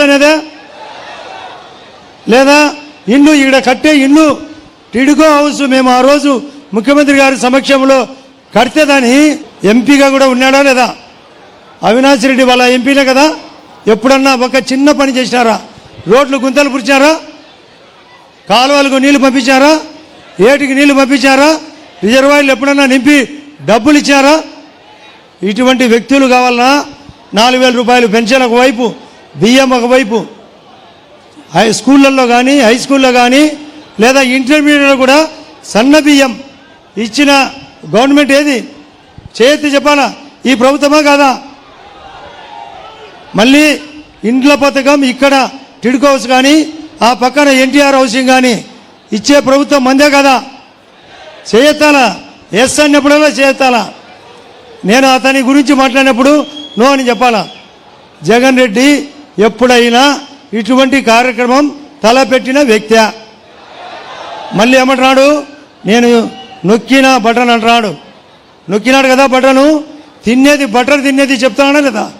చేస్తానేదా? లేదా ఇల్లు ఇక్కడ కట్టే ఇల్లు టిడుకో హౌస్ మేము ఆ రోజు ముఖ్యమంత్రి గారి సమక్షంలో కడితే దాని ఎంపీగా కూడా ఉన్నాడా లేదా? అవినాష్ రెడ్డి వాళ్ళ ఎంపీనే కదా? ఎప్పుడన్నా ఒక చిన్న పని చేసినారా? రోడ్లు గుంతలు పురిచారా కాలువలకు నీళ్ళు పంపించారా ఏటికి నీళ్ళు పంపించారా రిజర్వాయర్లు ఎప్పుడన్నా నింపి డబ్బులు ఇచ్చారా ఇటువంటి వ్యక్తులు కావాలన్నా నాలుగు వేల రూపాయలు పెన్షన్ ఒకవైపు బియ్యం ఒకవైపు హై స్కూళ్ళల్లో కానీ హై స్కూల్లో కానీ లేదా ఇంటర్మీడియట్లో కూడా సన్న బియ్యం ఇచ్చిన గవర్నమెంట్ ఏది? చేతి చెప్పాలా? ఈ ప్రభుత్వమా కాదా? మళ్ళీ ఇండ్ల పథకం ఇక్కడ టిడ్కో హౌస్ కానీ ఆ పక్కన ఎన్టీఆర్ హౌసింగ్ కానీ ఇచ్చే ప్రభుత్వం మందే కదా? చేయెత్తాలా? ఎస్ అన్నప్పుడల్లా చేయెత్తాలా? నేను అతని గురించి మాట్లాడినప్పుడు నో అని చెప్పాలా? జగన్ రెడ్డి ఎప్పుడైనా ఇటువంటి కార్యక్రమం తలపెట్టిన వ్యక్తి. మళ్ళీ ఏమంటున్నాడు? నేను నొక్కిన బటన్ అంటున్నాడు. నొక్కినాడు కదా బటను? తినేది బటర్ తినేది చెప్తాడా లేదా?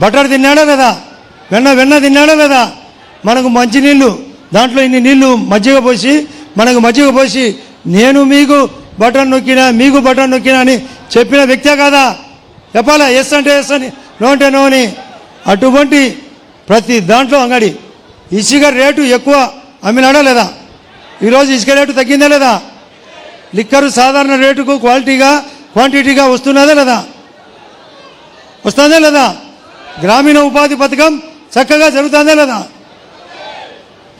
బటర్ తిన్నాడా లేదా? వెన్న వెన్న తిన్నాడా లేదా? మనకు మంచినీళ్ళు దాంట్లో ఇన్ని నీళ్ళు మజ్జిగ పోసి మనకు మజ్జిగ పోసి నేను మీకు బటన్ నొక్కినా మీకు బటన్ నొక్కినా అని చెప్పిన వ్యక్తే కాదా? చెప్పాలా? ఎస్ అంటే ఎస్ అని. నో అంటే నో అని. అటువంటి ప్రతి దాంట్లో అంగడి. ఇసుక రేటు ఎక్కువ అమ్మినాడా లేదా? ఈరోజు ఇసుక రేటు తగ్గిందా లేదా? లిక్కరు సాధారణ రేటుకు క్వాలిటీగా క్వాంటిటీగా వస్తున్నదా లేదా? వస్తుందా లేదా? గ్రామీణ ఉపాధి పథకం చక్కగా జరుగుతుందా లేదా?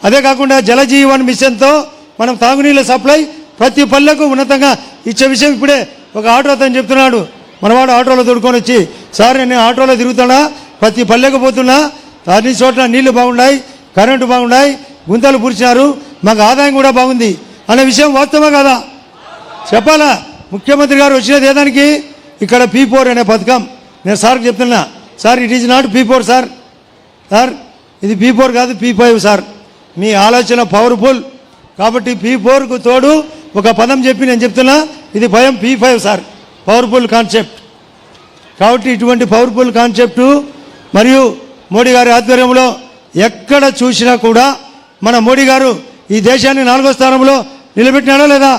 అదే కాకుండా జలజీవన్ మిషన్తో మనం తాగునీళ్ళ సప్లై ప్రతి పల్లెకు ఉన్నతంగా ఇచ్చే విషయం ఇప్పుడే ఒక ఆటో అతను చెప్తున్నాడు. మనవాడు ఆటోలో తోడుకొని వచ్చి సార్ నేను ఆటోలో తిరుగుతున్నా ప్రతి పల్లెకు పోతున్నా అన్ని చోట్ల నీళ్ళు బాగున్నాయి కరెంటు బాగున్నాయి గుంతలు పూడ్చినారు మాకు ఆదాయం కూడా బాగుంది అనే విషయం వాస్తవమే కదా? చెప్పాలా? ముఖ్యమంత్రి గారు వచ్చినది ఏదానికి? ఇక్కడ పీ ఫోర్ అనే పథకం. నేను సార్కి చెప్తున్నా sir it is not P four sir. Sir ఇది పీ ఫోర్ కాదు పీ ఫైవ్ సార్. మీ ఆలోచన పవర్ఫుల్. కాబట్టి పీ ఫోర్కు తోడు ఒక పదం చెప్పి నేను చెప్తున్నా ఇది భయం P five sir. Powerful concept. కాబట్టి ఇటువంటి పవర్ఫుల్ కాన్సెప్టు మరియు మోడీ గారి ఆధ్వర్యంలో ఎక్కడ చూసినా కూడా మన మోడీ గారు ఈ దేశాన్ని నాలుగో స్థానంలో నిలబెట్టినాడా లేదా?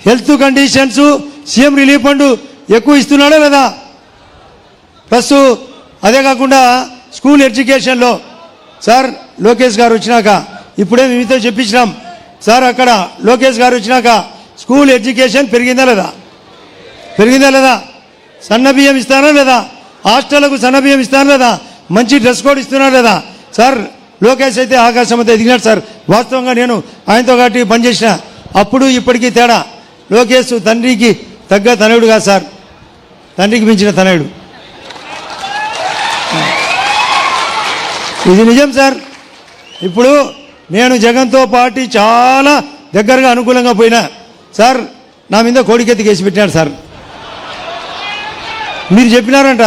Health conditions CM relief fund ఎక్కువ ఇస్తున్నాడా లేదా? ప్లస్ అదే కాకుండా స్కూల్ ఎడ్యుకేషన్లో సార్ లోకేష్ గారు వచ్చినాక ఇప్పుడే మీతో చెప్పించినాం సార్ అక్కడ లోకేష్ గారు వచ్చినాక స్కూల్ ఎడ్యుకేషన్ పెరిగిందా లేదా? పెరిగిందా లేదా? సన్న బియ్యం ఇస్తారా లేదా? హాస్టళ్ళకు సన్నబియ్యం ఇస్తాను లేదా మంచి డ్రెస్ కోడ్ ఇస్తున్నారా లేదా సార్ లోకేష్ అయితే ఆకాశం అయితే ఎదిగినాడు సార్. వాస్తవంగా నేను ఆయనతో కాబట్టి పనిచేసిన. అప్పుడు ఇప్పటికీ తేడా. లోకేష్ తండ్రికి తగ్గ తనయుడు కాదు సార్. తండ్రికి మించిన తనయుడు. ఇది నిజం సార్. ఇప్పుడు నేను జగన్తో పాటు చాలా దగ్గరగా అనుకూలంగా పోయినా. సార్ నా మీద కోడికెత్తి కేసు పెట్టినాడు సార్. మీరు చెప్పినారంట.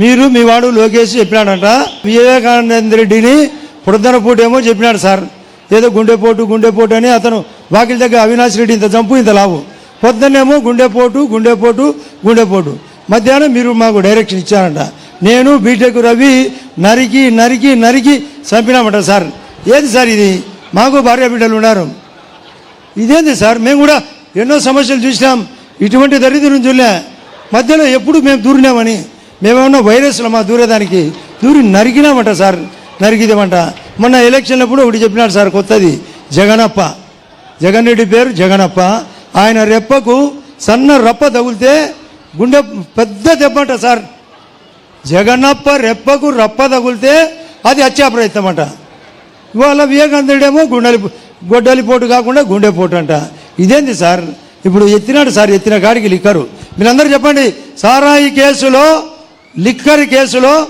మీరు మీ వాడు లోకేష్ చెప్పినాడంట. వివేకానంద రెడ్డిని పుడద్దనపూటేమో చెప్పినాడు సార్. ఏదో గుండెపోటు గుండెపోటు అని అతను వాకిల దగ్గర అవినాష్ రెడ్డి ఇంత చంపు ఇంత లావు. పొద్దున్నేమో గుండెపోటు గుండెపోటు గుండెపోటు మధ్యాహ్నం మీరు మాకు డైరెక్షన్ ఇచ్చారంట. నేను బీటెక్ రవి నరికి నరికి నరికి చంపినామంట సార్. ఏది సార్ ఇది? మాకు భార్య బిడ్డలు ఉన్నారు. ఇదేంది సార్? మేము కూడా ఎన్నో సమస్యలు చూసినాం. ఇటువంటి దరిద్రం చూడలే మధ్యలో ఎప్పుడు మేము దూరినామని? మేమేమన్నా వైరస్లు మా దూరేదానికి దూరి నరికినామంట సార్ నరికిదేమంట. మొన్న ఎలక్షన్లప్పుడు ఒకటి చెప్పినాడు సార్ కొత్తది జగనప్ప. జగన్ రెడ్డి పేరు జగనప్ప. ఆయన రెప్పకు సన్న రప్ప తగిలితే గుండె పెద్ద దెబ్బంట సార్. జగన్నప్ప రెప్పకు రప్ప తగిలితే అది హత్యా ప్రయత్నం అంట ఇవాళ వివేకానందుడేమో గుండెలి గొడ్డలిపోటు కాకుండా గుండెపోటు అంట ఇదేంది సార్? ఇప్పుడు ఎత్తినాడు సార్ ఎత్తిన కాడికి లిక్కరు. మీరందరూ చెప్పండి సారా ఈ కేసులో లిక్కర్ కేసులో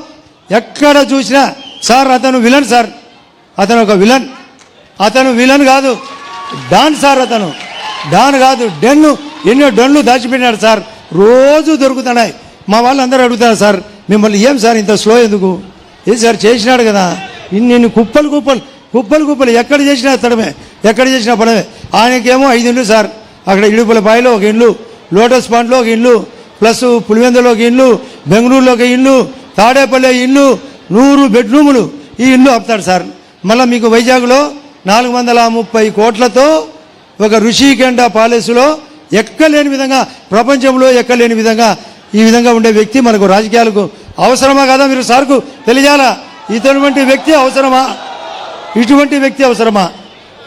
ఎక్కడ చూసినా సార్ అతను విలన్ సార్. అతను ఒక విలన్. అతను విలన్ కాదు డాన్ సార్ అతను. డాన్ కాదు డెన్ను ఎన్నో డన్లు దాచిపెట్టినాడు సార్. రోజు దొరుకుతున్నాయి. మా వాళ్ళు అందరూ అడుగుతారు సార్ మిమ్మల్ని ఏం సార్ ఇంత స్లో ఎందుకు? ఏం సార్ చేసినాడు కదా. ఇన్ని కుప్పలు కుప్పలు కుప్పలు కుప్పలు. ఎక్కడ చేసినా తడమే ఎక్కడ చేసినా పడమే. ఆయనకేమో ఐదు ఇండ్లు సార్. అక్కడ ఇడుపుల బాయిలో ఒక ఇల్లు లోటస్ పాండ్లో ఒక ఇల్లు ప్లస్ పులివెందులో ఇల్లు బెంగళూరులో ఒక ఇల్లు తాడేపల్లి ఇల్లు నూరు బెడ్రూములు ఈ ఇల్లు అప్తాడు సార్. మళ్ళీ మీకు వైజాగ్లో నాలుగు వందల ముప్పై కోట్లతో ఒక ఋషికెండ ప్యాలెస్లో ఎక్కలేని విధంగా ప్రపంచంలో ఎక్కలేని విధంగా ఈ విధంగా ఉండే వ్యక్తి మనకు రాజకీయాలకు అవసరమా కదా మీరు సార్కు తెలియాలా? ఇటువంటి వ్యక్తి అవసరమా? ఇటువంటి వ్యక్తి అవసరమా?